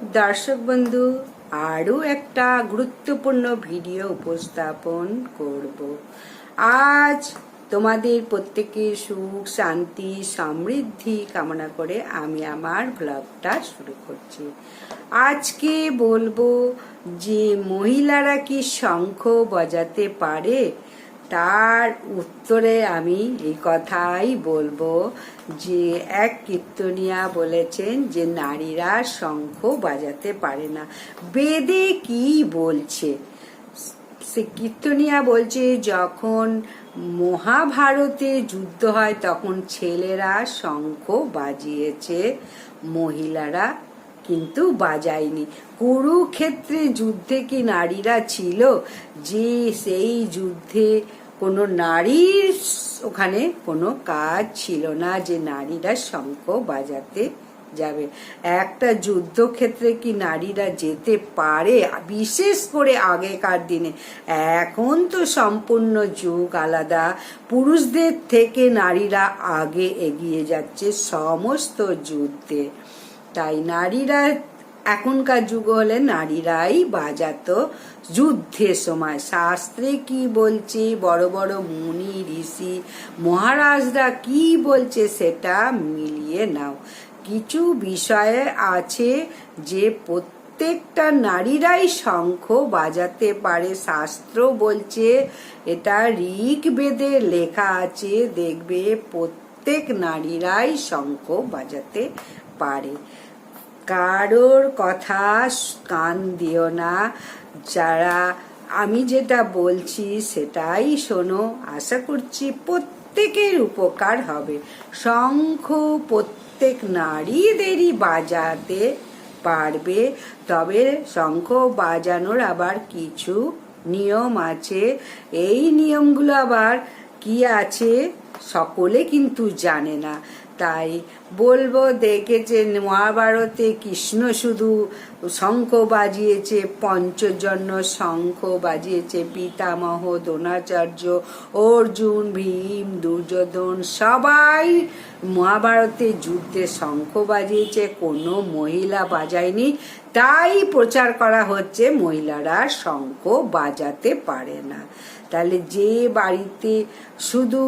দর্শক বন্ধু, আরও একটা গুরুত্বপূর্ণ ভিডিও উপস্থাপন করব। আজ তোমাদের প্রত্যেকে সুখ, শান্তি, সমৃদ্ধি কামনা করে আমি আমার ব্লগটা শুরু করছি। আজকে বলব যে মহিলারা কি শঙ্খ বজাতে পারে? তার উত্তরে আমি এই কথাই বলব যে এক কীর্তনিয়া বলেছেন যে নারীরা শঙ্খ বাজাতে পারে না। বেদে কি বলছে? সে কীর্তনিয়া বলছে, যখন মহাভারতে যুদ্ধ হয়, তখন ছেলেরা শঙ্খ বাজিয়েছে, মহিলারা কিন্তু বাজায়নি। কুরুক্ষেত্রে যুদ্ধে কি নারীরা ছিল? যে সেই যুদ্ধে কোনো নারীর ওখানে কোনো কাজ ছিল না যে নারীরা শঙ্খ বাজাতে যাবে। একটা যুদ্ধক্ষেত্রে কি নারীরা যেতে পারে? বিশেষ করে আগেকার দিনে। এখন তো সম্পূর্ণ যুগ আলাদা। পুরুষদের থেকে নারীরা আগে এগিয়ে যাচ্ছে সমস্ত যুদ্ধে। তাই নারীরা এখনকার যুগ হলে নারীরাই বাজাতো যুদ্ধের সময়। শাস্ত্রে কি বলছে? বড় বড় মুনি, ঋষি, মহারাজরা কি বলছে সেটা মিলিয়ে নাও। কিছু বিষয়ে আছে যে প্রত্যেকটা নারীরাই শঙ্খ বাজাতে পারে। শাস্ত্র বলছে, এটা ঋগ বেদে লেখা আছে, দেখবে প্রত্যেক নারীরাই শঙ্খ বাজাতে পারে। কারোর কথা কান দিও না। যারা আমি যেটা বলছি সেটাই শোনো। আশা করছি প্রত্যেকের উপকার হবে। শঙ্খ প্রত্যেক নারীদেরই বাজাতে পারবে। তবে শঙ্খ বাজানোর আবার কিছু নিয়ম আছে। এই নিয়মগুলো আবার কি আছে? সকলে কিন্তু জানে না। তাই বলব, দেখেছেন মহাভারতে কৃষ্ণ শুধু শঙ্খ বাজিয়েছে, পঞ্চজন্য শঙ্খ বাজিয়েছে, পিতামহ, দ্রোণাচার্য, অর্জুন, ভীম, দুর্যোধন, সবাই মহাভারতে যুদ্ধে শঙ্খ বাজিয়েছে, কোনো মহিলা বাজায়নি। তাই প্রচার করা হচ্ছে, মহিলারা শঙ্খ বাজাতে পারে না। তাহলে যে বাড়িতে শুধু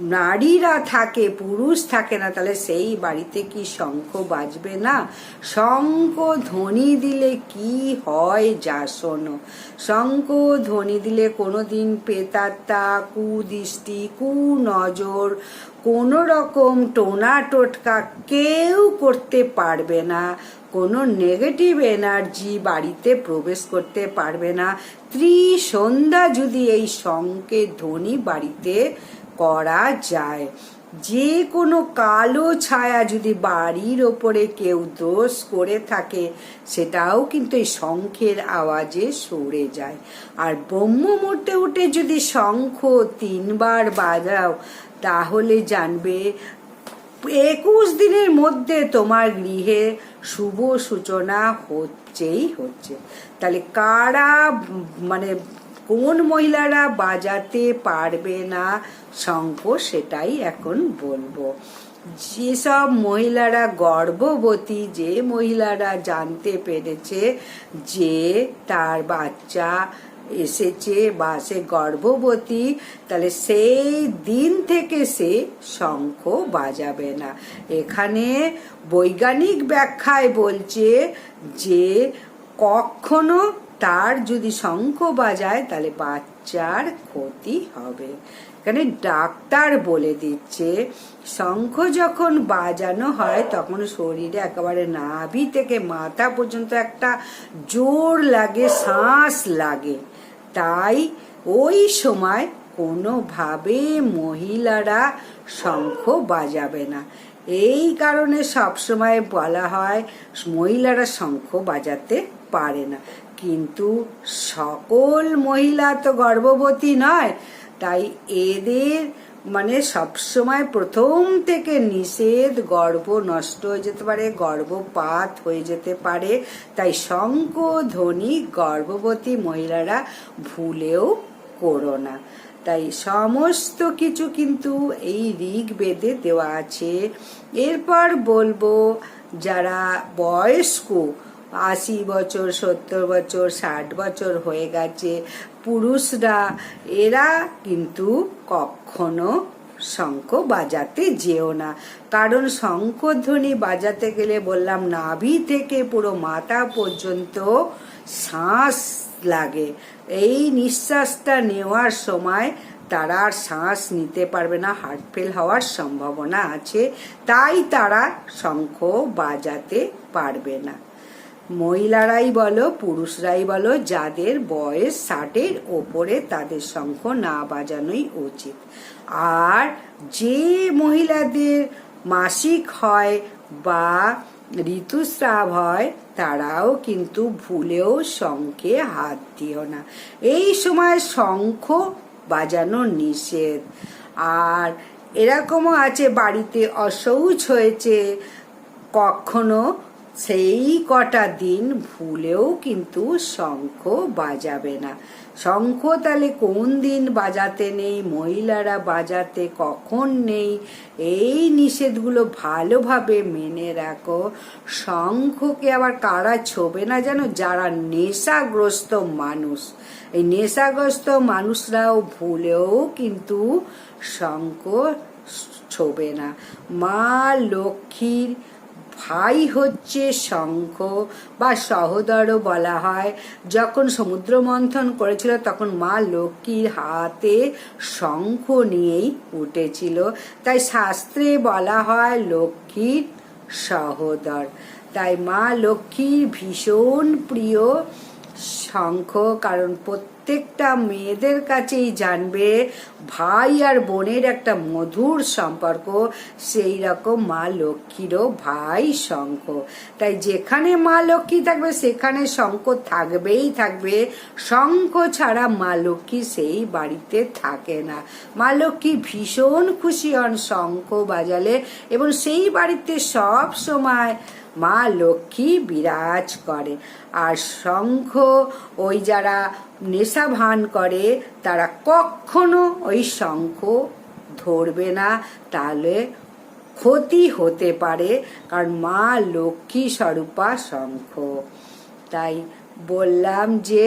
নারীরা থাকে, পুরুষ থাকে না, তাহলে সেই বাড়িতে কি শঙ্খ বাজবে না? শঙ্খ ধ্বনি দিলে কি হয় যা শোনো। শঙ্খ ধ্বনি দিলে কোনো দিন পেতাত্তা, কুদৃষ্টি, কুনজর কোনো রকম টোনা টোটকা কেউ করতে পারবে না। কোনো নেগেটিভ এনার্জি বাড়িতে প্রবেশ করতে পারবে না। ত্রিসন্ধ্যা যদি এই শঙ্কের ধ্বনি বাড়িতে করা যায়। যে কোনো কালো ছায়া যদি বাড়ির ওপরে কেউ দোষ করে থাকে, সেটাও কিন্তু এই শঙ্খের আওয়াজে সরে যায়। আর ব্রহ্ম মুহূর্তে উঠে যদি শঙ্খ তিনবার বাজাও, তাহলে জানবে একুশ দিনের মধ্যে তোমার গৃহে শুভ সূচনা হচ্ছেই হচ্ছে। তাহলে কারা মানে কোন মহিলারা বাজাতে পারবে না? শঙ্খ, সেটাই এখন বলব। যেসব মহিলারা গর্ভবতী, যে মহিলারা জানতে পেরেছে যে তার বাচ্চা এসেছে বা সে গর্ভবতী, তাহলে সেই দিন থেকে সে শঙ্খ বাজাবে না। এখানে বৈজ্ঞানিক ব্যাখ্যায় বলছে যে কখনো তার যদি শঙ্খ বাজায়, তাহলে বাচ্চার ক্ষতি হবে। এখানে ডাক্তার বলে দিচ্ছে, শঙ্খ যখন বাজানো হয়, তখন শরীরে একেবারে নাভি থেকে মাথা পর্যন্ত একটা জোর লাগে, শ্বাস লাগে। তাই ওই সময় কোনোভাবে মহিলারা শঙ্খ বাজাবে না। এই কারণে সবসময় বলা হয় মহিলারা শঙ্খ বাজাতে পারে না। কিন্তু সকল মহিলা তো গর্ভবতী নয়, তাই এদের মানে সবসময় প্রথম থেকে নিষেধ গর্ভ নষ্ট হয়ে যেতে পারে, গর্ভপাত হয়ে যেতে পারে। তাই শঙ্খ ধ্বনি গর্ভবতী মহিলারা ভুলেও করো না। তাই সমস্ত কিছু কিন্তু এই ঋগ বেদে দেওয়া আছে। এরপর বলব, যারা বয়স্ক আশি বছর, সত্তর বছর, ষাট বছর হয়ে গেছে। পুরুষরা, এরা কিন্তু কখনো শঙ্খ বাজাতে যেও না। কারণ শঙ্খধ্বনি বাজাতে গেলে বললাম, নাভি থেকে পুরো মাথা পর্যন্ত শ্বাস লাগে। এই নিঃশ্বাসটা নেওয়ার সময় তারা আর শ্বাস নিতে পারবে না হার্ট ফেল হওয়ার সম্ভাবনা আছে। তাই তারা শঙ্খ বাজাতে পারবে না। মহিলারাই বলো, পুরুষরাই বলো, যাদের বয়স ষাটের ওপরে তাদের শঙ্খ না বাজানোই উচিত। আর যে মহিলাদের মাসিক হয় বা ঋতুস্রাব হয়, তারাও কিন্তু ভুলেও শঙ্খে হাত দিও না। এই সময় শঙ্খ বাজানো নিষেধ। আর এরকমও আছে, বাড়িতে অসৌচ হয়েছে, কখনো সেই কটা দিন ভুলেও কিন্তু শঙ্খ বাজাবে না। শঙ্খ তাহলে কোন দিন বাজাতে নেই? মহিলারা বাজাতে কখন নেই? এই নিষেধগুলো ভালোভাবে মেনে রাখো। শঙ্খকে আবার কারা ছোবে না যেন? যারা নেশাগ্রস্ত মানুষ। এই নেশাগ্রস্ত মানুষরাও ভুলেও কিন্তু শঙ্খ ছোবে না। মা লক্ষ্মীর ভাই হচ্ছে শঙ্খ বা সহোদরও বলা হয়। যখন সমুদ্র মন্থন করেছিল, তখন মা লক্ষ্মীর হাতে শঙ্খ নিয়েই উঠেছিল। তাই শাস্ত্রে বলা হয় লক্ষ্মীর সহোদর। তাই মা লক্ষ্মীর ভীষণ প্রিয় শঙ্খ, কারণ প্রত্যেকটা মেয়েদের কাছেই জানবে ভাই আর বোনের একটা মধুর সম্পর্ক। সেই রকম মা লক্ষ্মীরও ভাই শঙ্খ। তাই যেখানে মা লক্ষ্মী থাকবে, সেখানে শঙ্খ থাকবেই থাকবে। শঙ্খ ছাড়া মা লক্ষ্মী সেই বাড়িতে থাকে না। মা লক্ষ্মী ভীষণ খুশি হন শঙ্খ বাজালে এবং সেই বাড়িতে সব সময় মা লক্ষ্মী বিরাজ করে। আর শঙ্খ, ওই যারা নেশা ভান করে, তারা কখনো ওই শঙ্খ ধরবে না। তাহলে ক্ষতি হতে পারে, কারণ মা লক্ষ্মী স্বরূপা শঙ্খ। তাই বললাম যে,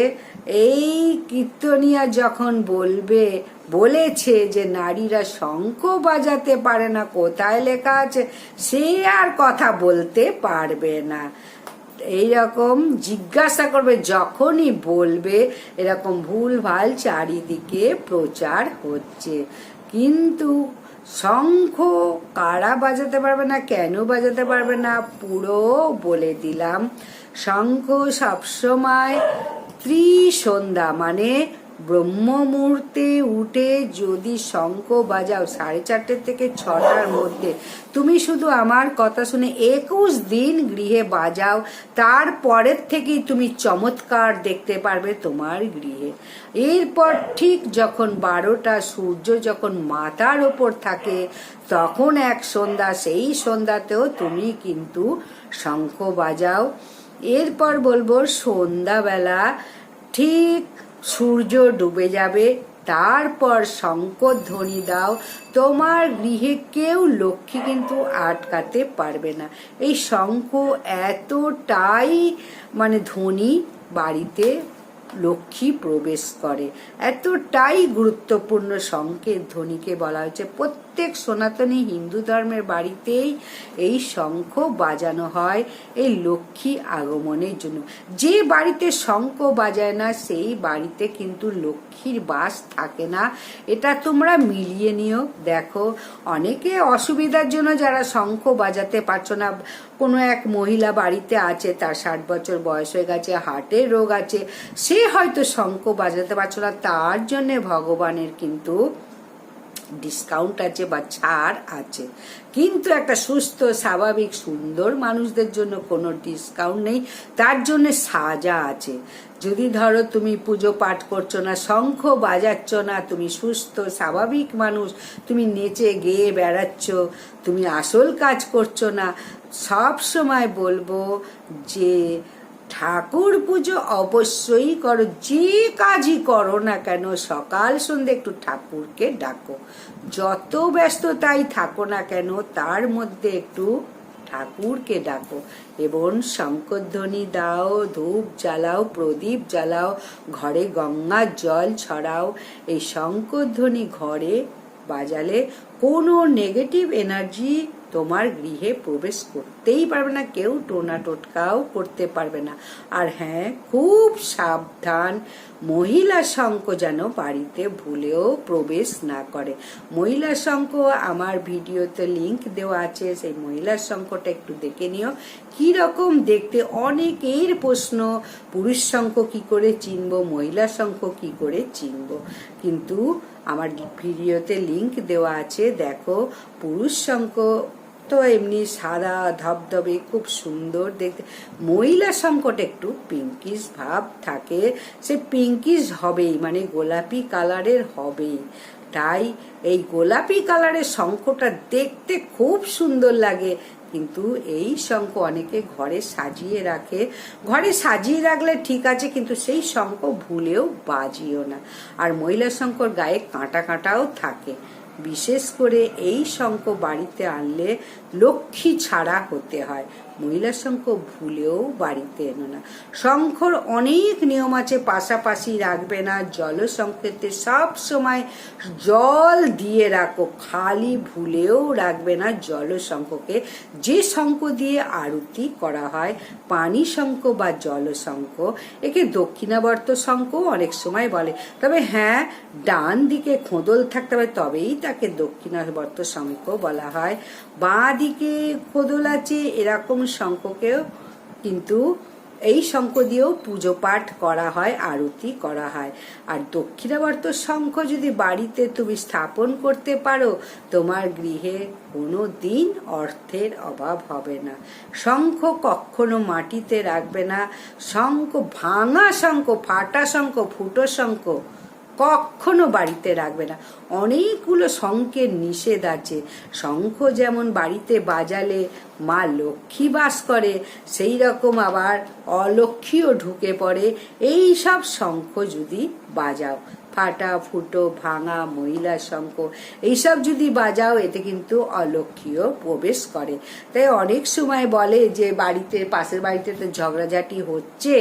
এই কীর্তনিয়া যখন বলবে, বলেছে যে নারীরা শঙ্খ বাজাতে পারে না, কোথায় লেখা আছে, সে আর কথা বলতে পারবে না। এইরকম জিজ্ঞাসা করবে, যখনই বলবে, এরকম ভুল ভালো চারিদিকে প্রচার হচ্ছে। কিন্তু শঙ্খ, কারা বাজাতে পারবে না, কেন বাজাতে পারবে না, পুরো বলে দিলাম। শঙ্খ সবসময় ত্রিসন্ধ্যা মানে ব্রহ্ম মুহূর্তে উঠে যদি শঙ্খ বাজাও সাড়ে চারটে থেকে ছটার মধ্যে, তুমি শুধু আমার কথা শুনে একুশ দিন গৃহে বাজাও, তারপরের থেকেই তুমি চমৎকার দেখতে পারবে তোমার গৃহে। এরপর ঠিক যখন বারোটা, সূর্য যখন মাথার ওপর থাকে, তখন এক সন্ধ্যা, সেই সন্ধ্যাতেও তুমি কিন্তু শঙ্খ বাজাও। এরপর বলব সন্ধ্যাবেলা ঠিক সূর্য ডুবে যাবে, তারপর শঙ্কর ধ্বনি দাও। তোমার গৃহে কেউ লক্ষ্মী কিন্তু আটকাতে পারবে না। এই শঙ্খ এতটাই মানে ধ্বনি বাড়িতে লক্ষ্মী প্রবেশ করে। এতটাই গুরুত্বপূর্ণ শঙ্কের ধ্বনিকে বলা হয়েছে। প্রত্যেক সনাতনী হিন্দু ধর্মের বাড়িতেই এই শঙ্খ বাজানো হয়, এই লক্ষ্মী আগমনের জন্য। যে বাড়িতে শঙ্খ বাজায় না, সেই বাড়িতে কিন্তু লক্ষ্মীর বাস থাকে না। এটা তোমরা মিলিয়ে নিও। দেখো, অনেকে অসুবিধার জন্য যারা শঙ্খ বাজাতে পারছ না, কোনো এক মহিলা বাড়িতে আছে, তার ষাট বছর বয়স হয়ে গেছে, হার্টের রোগ আছে, সে হয়তো শঙ্খ বাজাতে পারছ না, তার জন্যে ভগবানের কিন্তু ডিসকাউন্ট আছে বা ছাড় আছে। কিন্তু একটা সুস্থ, স্বাভাবিক, সুন্দর মানুষদের জন্য কোনো ডিসকাউন্ট নেই। তার জন্য সাজা আছে। যদি ধরো তুমি পুজো পাঠ করছ না, শঙ্খ বাজাচ্ছ না, তুমি সুস্থ, স্বাভাবিক মানুষ, তুমি নেচে গেয়ে বেড়াচ্ছ, তুমি আসল কাজ করছ না, সব সময় বলব যে ঠাকুর পুজো অবশ্যই করো, যে কাজই করো না কেন, সকাল সন্ধ্যে একটু ঠাকুরকে ডাকো। যত ব্যস্ততাই থাকো না কেন, তার মধ্যে একটু ঠাকুরকে ডাকো। এবং শঙ্করধ্বনি দাও, ধূপ জ্বালাও, প্রদীপ জ্বালাও, ঘরে গঙ্গার জল ছড়াও। এই শঙ্করধ্বনি ঘরে বাজালে কোনো নেগেটিভ এনার্জি তোমার গৃহে প্রবেশ করতেই পারবে না, কেউ টোনা টোটকাও করতে পারবে না। আর হ্যাঁ খুব সাবধান, মহিলা শঙ্খ যেন বাড়িতে ভুলেও প্রবেশ না করে। মহিলা শঙ্খ, আমার ভিডিওতে লিংক দেওয়া আছে, সেই মহিলা শঙ্খটা একটু দেখে নিও। কি রকম দেখতে? অনেকের প্রশ্ন, পুরুষ শঙ্খ কি করে চিনব, মহিলা শঙ্খ কি করে চিনব? কিন্তু আমার ভিডিওতে লিংক দেওয়া আছে, দেখো, পুরুষ শঙ্খ তো এমনি সাদা ধবধবে, খুব সুন্দর দেখতে। মহিলা শঙ্কটা একটু পিঙ্কিশ ভাব থাকে। সে পিঙ্কিশ হবেই মানে গোলাপি কালারের হবেই। তাই এই গোলাপি কালারের শঙ্খটা দেখতে খুব সুন্দর লাগে। কিন্তু এই শঙ্খ অনেকে ঘরে সাজিয়ে রাখে। ঘরে সাজিয়ে রাখলে ঠিক আছে, কিন্তু সেই শঙ্খ ভুলেও বাজিও না। আর মহিলা শঙ্কর গায়ে কাঁটা কাঁটাও থাকে। বিশেষ করে এই শঙ্খ বাড়িতে আনলে লক্ষ্মী ছাড়া হতে হয়। মহিলা শঙ্খ ভুলেও বাড়িতে এনো না। শঙ্খর অনেক নিয়ম আছে, পাশাপাশি রাখবে না। জল সংকেতে সব সময় জল দিয়ে রাখো। খালি ভুলেও রাখবে না জল শঙ্খকে যে শঙ্খ দিয়ে আরতি করা হয়, পানি শঙ্খ বা জল শঙ্খ একে দক্ষিণাবর্ত শঙ্খ অনেক সময় বলে। তবে হ্যাঁ ডান দিকে খোঁদল থাকতে হবে, তবেই তাকে দক্ষিণাবর্ত শঙ্খ বলা হয়। বাঁ দিকে খোদল আছে, এরকম শঙ্খকেও কিন্তু এই শঙ্খ দিয়েও পুজো পাঠ করা হয়, আরতি করা হয়। আর দক্ষিণাবর্ত শঙ্খ যদি বাড়িতে তুমি স্থাপন করতে পারো, তোমার গৃহে কোনো দিন অর্থের অভাব হবে না। শঙ্খ কখনো মাটিতে রাখবে না। শঙ্খ ভাঙা শঙ্খ, ফাটা শঙ্খ, ফুটো শঙ্খ কখনো বাড়িতে রাখবে না। অনেকগুলো শঙ্খের নিষেধ আছে। শঙ্খ যেমন বাড়িতে বাজালে মা লক্ষ্মী বাস করে, সেই রকম আবার অলক্ষ্মীও ঢুকে পড়ে। এই সব শঙ্খ যদি বাজাও ফাটা ফুটো, ভাঙা, মহিলা শঙ্খ, এইসব যদি বাজাও, এতে কিন্তু অলক্ষীয় প্রবেশ করে। তাই অনেক সময় বলে যে, বাড়িতে, পাশের বাড়িতে তো ঝগড়াঝাটি হচ্ছে,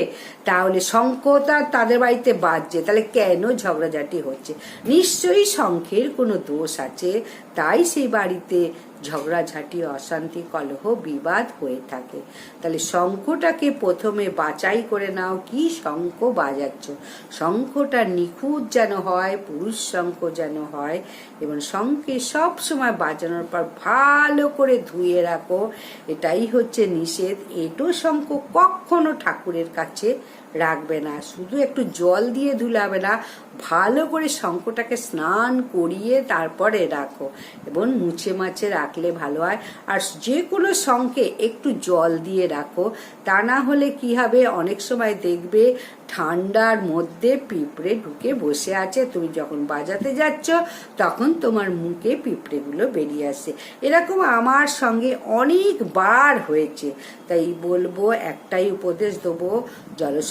তাহলে শঙ্খ তার তাদের বাড়িতে বাজছে, তাহলে কেন ঝগড়াঝাটি হচ্ছে? নিশ্চয়ই শঙ্খের কোনো দোষ আছে, তাই সেই বাড়িতে ঝগড়াঝাটি অশান্তি, কলহ, বিবাদ হয়ে থাকে। তাহলে শঙ্খটাকে প্রথমে বাছাই করে নাও। কি শঙ্খ বাজাচ্ছ? শঙ্খটা নিখুঁত যেন হয়, পুরুষ শঙ্খ যেন হয়, এবং শঙ্খে সব সময় বাজানোর পর ভালো করে ধুয়ে রাখো। এটাই হচ্ছে নিষেধ। এটো শঙ্খ কখনো ঠাকুরের কাছে রাখবে না। শুধু একটু জল দিয়ে ধুলাবে না, ভালো করে শঙ্খটাকে স্নান করিয়ে তারপরে রাখো। এবং মুছে মাছে রাখলে ভালো হয়। আর যে কোনো শঙ্খে একটু জল দিয়ে রাখো। তা না হলে কি হবে? অনেক সময় দেখবে ঠান্ডার মধ্যে পিঁপড়ে ঢুকে বসে আছে। তুমি যখন বাজাতে যাচ্ছ, তখন তোমার মুখে পিঁপড়েগুলো বেরিয়ে আসে। এরকম আমার সঙ্গে অনেকবার হয়েছে। তাই বলব, একটাই উপদেশ দেবো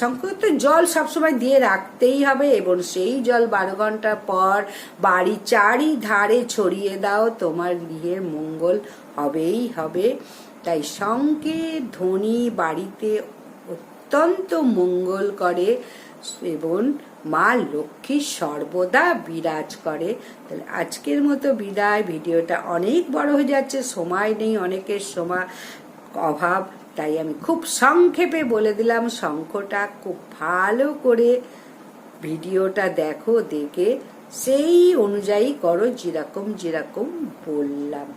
জলসংখ্য তো জল সবসময় দিয়ে রাখতেই হবে এবং সেই জল বারো ঘণ্টা পর বাড়ি চারিধারে ছড়িয়ে দাও, তোমার গৃহের মঙ্গল হবেই হবে। তাই শঙ্কের ধ্বনি বাড়িতে অত্যন্ত মঙ্গল করে এবং মা লক্ষ্মী সর্বদা বিরাজ করে। তাহলে আজকের মতো বিদায়। ভিডিওটা অনেক বড় হয়ে যাচ্ছে, সময় নেই, অনেকের সময় অভাব। তাই আমি খুব সংক্ষেপে বলে দিলাম, শঙ্খটা খুব ভালো করে ভিডিওটা দেখো, দেখে সেই অনুযায়ী করো, যেরকম যেরকম বললাম।